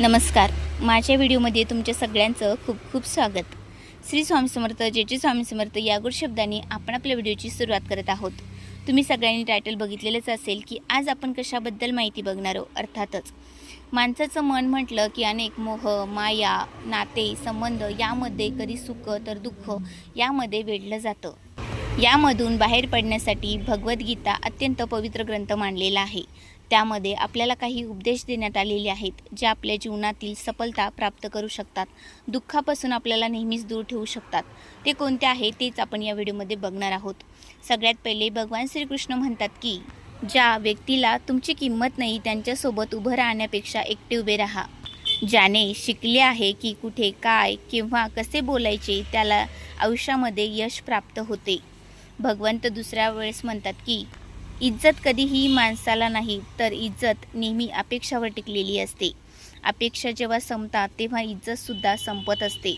नमस्कार. माझ्या व्हिडिओमध्ये तुमच्या सगळ्यांचं खूप खूप स्वागत. श्री स्वामी समर्थ जेचे स्वामी समर्थ या गुड शब्दांनी आपण आपल्या व्हिडिओची सुरुवात करत आहोत. तुम्ही सगळ्यांनी टायटल बघितलेलंच असेल की आज आपण कशाबद्दल माहिती बघणार आहोत? अर्थातच माणसाचं मन म्हटलं की अनेक मोह माया नाते संबंध यामध्ये कधी सुख तर दुःख यामध्ये वेढलं जातं. यामधून बाहेर पडण्यासाठी भगवद्गीता अत्यंत पवित्र ग्रंथ मानलेला आहे. त्यामध्ये आपल्याला काही उपदेश देण्यात आलेले आहेत जे आपल्या जीवनातील सफलता प्राप्त करू शकतात. दुःखापासून आपल्याला नेहमीच दूर ठेवू शकतात. ते कोणते आहे तेच आपण या व्हिडिओमध्ये बघणार आहोत. सगळ्यात पहिले भगवान श्रीकृष्ण म्हणतात की ज्या व्यक्तीला तुमची किंमत नाही त्यांच्यासोबत उभं राहण्यापेक्षा एकटे उभे राहा. ज्याने शिकले आहे की कुठे काय किंवा कसे बोलायचे त्याला आयुष्यामध्ये यश प्राप्त होते. भगवंत दुसऱ्या वेळेस म्हणतात की इज्जत कधीही माणसाला नाही तर इज्जत नेहमी अपेक्षावर टिकलेली असते. अपेक्षा जेव्हा संपतात तेव्हा इज्जतसुद्धा संपत असते.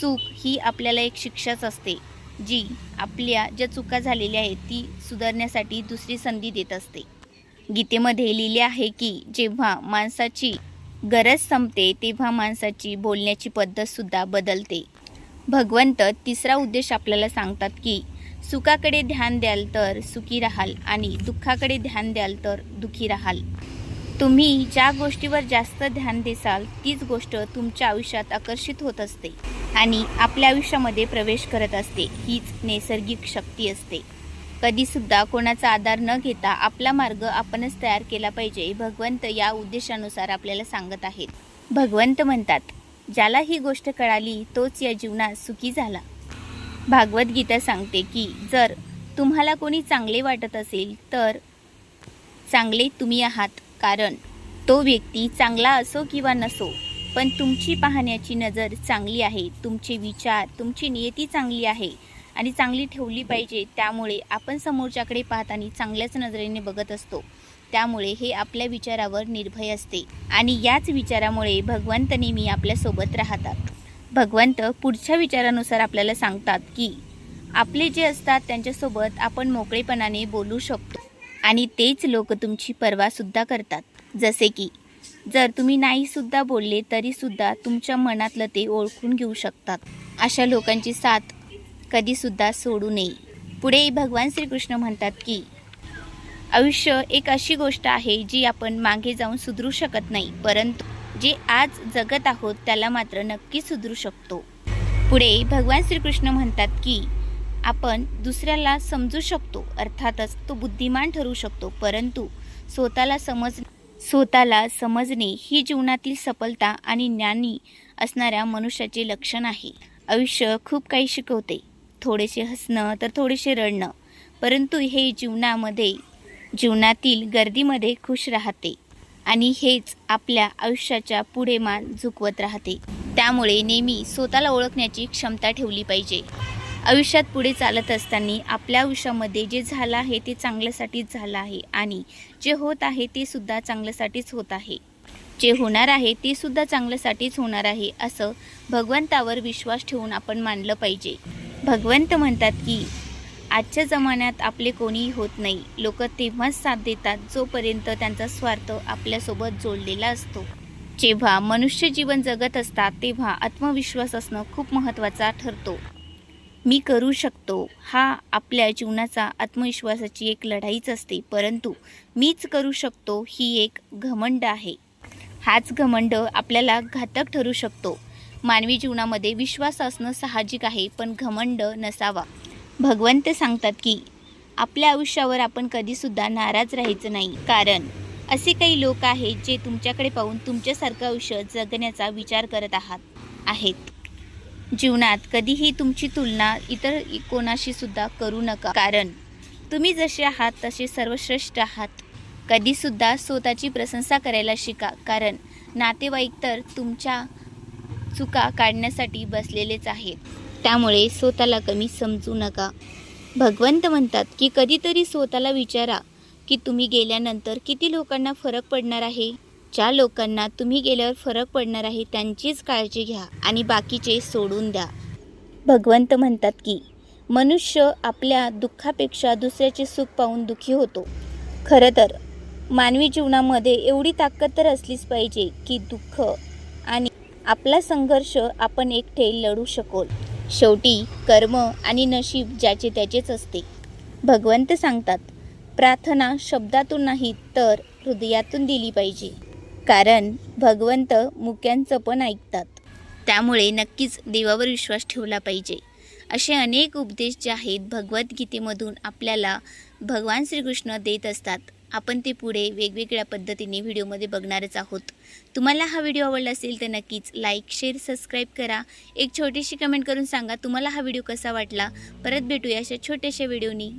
चूक ही आपल्याला एक शिक्षाच असते जी आपल्या ज्या चुका झालेल्या आहेत ती सुधारण्यासाठी दुसरी संधी देत असते. गीतेमध्ये लिहिले आहे की जेव्हा माणसाची गरज संपते तेव्हा माणसाची बोलण्याची पद्धतसुद्धा बदलते. भगवंत तिसरा उद्देश आपल्याला सांगतात की सुखाकडे ध्यान द्याल तर सुखी राहाल आणि दुःखाकडे ध्यान द्याल तर दुःखी राहाल. तुम्ही ज्या गोष्टीवर जास्त ध्यान देसाल तीच गोष्ट तुमच्या आयुष्यात आकर्षित होत असते आणि आपल्या आयुष्यामध्ये प्रवेश करत असते. हीच नैसर्गिक शक्ती असते. कधीसुद्धा कोणाचा आधार न घेता आपला मार्ग आपणच तयार केला पाहिजे भगवंत या उद्देशानुसार आपल्याला सांगत आहेत. भगवंत म्हणतात ज्याला ही गोष्ट कळाली तोच या जीवनात सुखी झाला. भागवद्गीता सांगते की जर तुम्हाला कोणी चांगले वाटत असेल तर चांगले तुम्ही आहात. कारण तो व्यक्ती चांगला असो किंवा नसो पण तुमची पाहण्याची नजर चांगली आहे तुमचे विचार तुमची नियती चांगली आहे आणि चांगली ठेवली पाहिजे. त्यामुळे आपण समोरच्याकडे पाहताना चांगल्याच नजरेने बघत असतो. त्यामुळे हे आपल्या विचारावर निर्भय असते आणि याच विचारामुळे भगवंत नेहमी आपल्यासोबत राहतात. भगवंत पुढच्या विचारानुसार आपल्याला सांगतात की आपले जे असतात त्यांच्यासोबत आपण मोकळेपणाने बोलू शकतो. आणि तेच लोक तुमची पर्वासुद्धा करतात. जसे की जर तुम्ही नाहीसुद्धा बोलले तरीसुद्धा तुमच्या मनातलं ते ओळखून घेऊ शकतात. अशा लोकांची साथ कधीसुद्धा सोडू नये. पुढे भगवान श्रीकृष्ण म्हणतात की आयुष्य एक अशी गोष्ट आहे जी आपण मागे जाऊन सुधरू शकत नाही परंतु जे आज जगत आहोत त्याला मात्र नक्की सुधरू शकतो. पुढे भगवान श्रीकृष्ण म्हणतात की आपण दुसऱ्याला समजू शकतो अर्थातच तो बुद्धिमान ठरू शकतो परंतु स्वतःला समज स्वतःला समजणे ही जीवनातील सफलता आणि ज्ञानी असणाऱ्या मनुष्याचे लक्षण आहे. आयुष्य खूप काही शिकवते. थोडेसे हसणं तर थोडेसे रडणं परंतु हे जीवनामध्ये जीवनातील गर्दीमध्ये खुश राहते. आणि हेच आपल्या आयुष्याच्या पुढे मान झुकवत राहते. त्यामुळे नेहमी स्वतःला ओळखण्याची क्षमता ठेवली पाहिजे. आयुष्यात पुढे चालत असताना आपल्या आयुष्यामध्ये जे झालं आहे ते चांगल्यासाठीच झालं आहे आणि जे होत आहे ते सुद्धा चांगल्यासाठीच होत आहे. जे होणार आहे ते सुद्धा चांगल्यासाठीच होणार आहे असं भगवंतावर विश्वास ठेवून आपण मानलं पाहिजे. भगवंत म्हणतात की आजच्या जमान्यात आपले कोणीही होत नाही. लोक तेव्हाच साथ देतात जोपर्यंत त्यांचा स्वार्थ आपल्यासोबत जोडलेला असतो. जेव्हा मनुष्य जीवन जगत असतात तेव्हा आत्मविश्वास असणं खूप महत्त्वाचा ठरतो. मी करू शकतो. हा आपल्या जीवनाचा आत्मविश्वासाची एक लढाईच असते परंतु मीच करू शकतो ही एक घमंड आहे. हाच घमंड आपल्याला घातक ठरू शकतो. मानवी जीवनामध्ये विश्वास असणं साहजिक आहे पण घमंड नसावा. भगवंत सांगतात की आपल्या आयुष्यावर आपण कधीसुद्धा नाराज राहायचं नाही. कारण असे काही लोक आहेत जे तुमच्याकडे पाहून तुमच्यासारखं आयुष्य जगण्याचा विचार करत आहात आहेत. जीवनात कधीही तुमची तुलना इतर कोणाशी सुद्धा करू नका. कारण तुम्ही जसे आहात तसे सर्वश्रेष्ठ आहात. कधीसुद्धा स्वतःची प्रशंसा करायला शिका. कारण नातेवाईक तर तुमच्या चुका काढण्यासाठी बसलेलेच आहेत. त्यामुळे स्वतःला कमी समजू नका. भगवंत म्हणतात की कधीतरी स्वतःला विचारा की तुम्ही गेल्यानंतर किती लोकांना फरक पडणार आहे? ज्या लोकांना तुम्ही गेल्यावर फरक पडणार आहे त्यांचीच काळजी घ्या आणि बाकीचे सोडून द्या. भगवंत म्हणतात की मनुष्य आपल्या दुःखापेक्षा दुसऱ्याचे सुख पाहून दुःखी होतो. खरं तर मानवी जीवनामध्ये एवढी ताकद तर असलीच पाहिजे की दुःख आणि आपला संघर्ष आपण एकटे लढू शकोल. शेवटी कर्म आणि नशीब ज्याचे त्याचेच असते. भगवंत सांगतात प्रार्थना शब्दातून नाही तर हृदयातून दिली पाहिजे. कारण भगवंत मुक्यांचं पण ऐकतात. त्यामुळे नक्कीच देवावर विश्वास ठेवला पाहिजे. असे अनेक उपदेश जे आहेत भगवद्गीतेमधून आपल्याला भगवान श्रीकृष्ण देत असतात. आपण ते पुढे वेगवेगळ्या पद्धतीने व्हिडिओमध्ये बघणारच आहोत. तुम्हाला हा व्हिडिओ आवडला असेल तर नक्कीच लाईक शेअर सबस्क्राईब करा. एक छोटीशी कमेंट करून सांगा तुम्हाला हा व्हिडिओ कसा वाटला? परत भेटूया अशा छोट्याशा व्हिडिओनी.